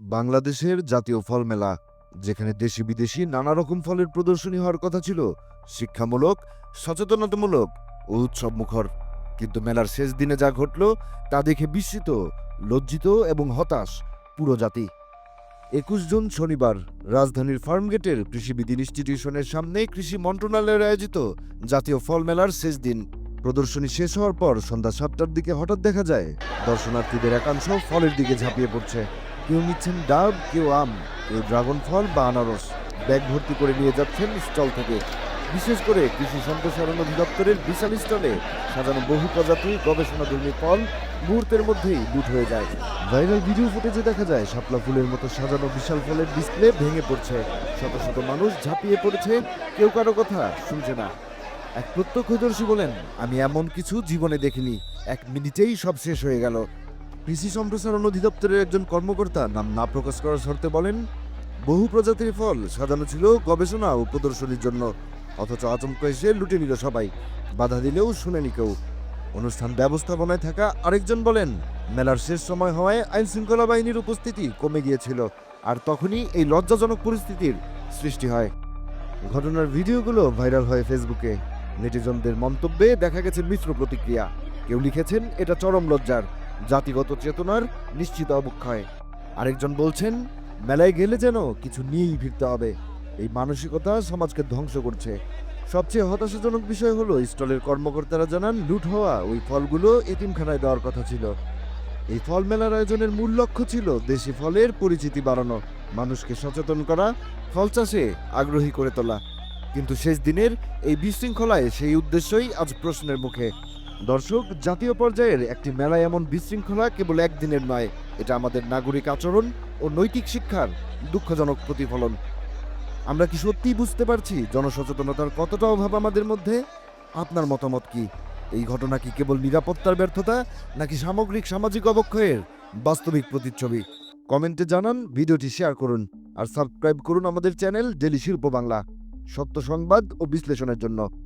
বাংলাদেশের জাতীয় ফল মেলা, যেখানে দেশি বিদেশি নানা রকম ফলের প্রদর্শনী হওয়ার কথা ছিল, শিক্ষামূলক, সচেতনতামূলক ও উৎসব মুখর কিন্তু মেলার শেষ দিনে যা ঘটল, তা দেখে বিস্মিত, লজ্জিত এবং হতাশ পুরো জাতি। একুশ জুন শনিবার, রাজধানীর ফার্মগেটের কৃষিবিদ ইনস্টিটিউশনের সামনে কৃষি মন্ত্রণালয়ের আয়োজিত জাতীয় ফল মেলার শেষ দিন। প্রদর্শনী শেষ হওয়ার পর সন্ধ্যা সাতটার দিকে হঠাৎ দেখা যায়, দর্শনার্থীদের একাংশ ফলের দিকে ঝাঁপিয়ে পড়ছে। কেউ নিচ্ছেন ডাব, কেউ আম, কেউ ড্রাগন ফল বা আনারস। ব্যাগ ভর্তি করে নিয়ে যাচ্ছেন স্টল থেকে। বিশেষ করে কৃষি সম্প্রসারণ অধিদপ্তরের বিশাল স্টলে সাজানো বহু প্রজাতির গবেষণাধর্মী ফল মুহূর্তের মধ্যেই লুট হয়ে যায়। ভাইরাল ভিডিও ফুটেজে দেখা যায়, শাপলা ফুলের মতো সাজানো বিশাল ফলের ডিসপ্লে ভেঙে পড়ছে। শত শত মানুষ ঝাঁপিয়ে পড়েছে, কেউ কারও কথা শুনছে না। এক প্রত্যক্ষদর্শী বলেন, আমি এমন কিছু জীবনে দেখিনি। এক মিনিটেই সব শেষ হয়ে গেল। কৃষি সম্প্রসারণ অধিদপ্তরের একজন কর্মকর্তা নাম না প্রকাশ করার শর্তে বলেন, বহু প্রজাতির ফল সাজানো ছিল গবেষণা ও প্রদর্শনীর জন্য, অথচ আচমকা এসে লুটে নিল সবাই। বাধা দিলেও শুনেনি কেউ। অনুষ্ঠান ব্যবস্থাপনায় থাকা আরেকজন বলেন, মেলার শেষ সময় হওয়ায় আইন শৃঙ্খলা বাহিনীর উপস্থিতি কমে গিয়েছিল, আর তখনই এই লজ্জাজনক পরিস্থিতির সৃষ্টি হয়। ঘটনার ভিডিওগুলো ভাইরাল হয় ফেসবুকে। নেটিজনদের মন্তব্যে দেখা গেছে মিশ্র প্রতিক্রিয়া। কেউ লিখেছেন, এটা চরম লজ্জার। জাতিগত চেতনার নিশ্চিত অবক্ষয়। আরেকজন বলছেন, মেলায় গেলে যেন কিছু নিয়েই ফিরতে হবে। এই মানসিকতা সমাজকে ধ্বংস করছে। সবচেয়ে হতাশাজনক বিষয় হলো, স্টলের কর্মকর্তারা জানান, লুট হওয়া ওই ফলগুলো এতিমখানায় দেওয়ার কথা ছিল। এই ফল মেলার আয়োজনের মূল লক্ষ্য ছিল দেশি ফলের পরিচিতি বাড়ানো, মানুষকে সচেতন করা, ফল চাষে আগ্রহী করে তোলা। কিন্তু শেষ দিনের এই বিশৃঙ্খলায় সেই উদ্দেশ্যই আজ প্রশ্নের মুখে। দর্শক, জাতীয় পর্যায়ের একটি মেলায় এমন বিশৃঙ্খলা কেবল একদিনের নয়। এটা আমাদের নাগরিক আচরণ ও নৈতিক শিক্ষার দুঃখজনক প্রতিফলন। আমরা কি সত্যি বুঝতে পারছি জনসচেতনতার কতটা অভাব আমাদের মধ্যে? আপনার মতামত কি? এই ঘটনা কি কেবল নিরাপত্তার ব্যর্থতা, নাকি সামগ্রিক সামাজিক অবক্ষয়ের বাস্তবিক প্রতিচ্ছবি? কমেন্টে জানান, ভিডিওটি শেয়ার করুন আর সাবস্ক্রাইব করুন আমাদের চ্যানেল ডেলি শিল্প বাংলা। সত্য সংবাদ ও বিশ্লেষণের জন্য।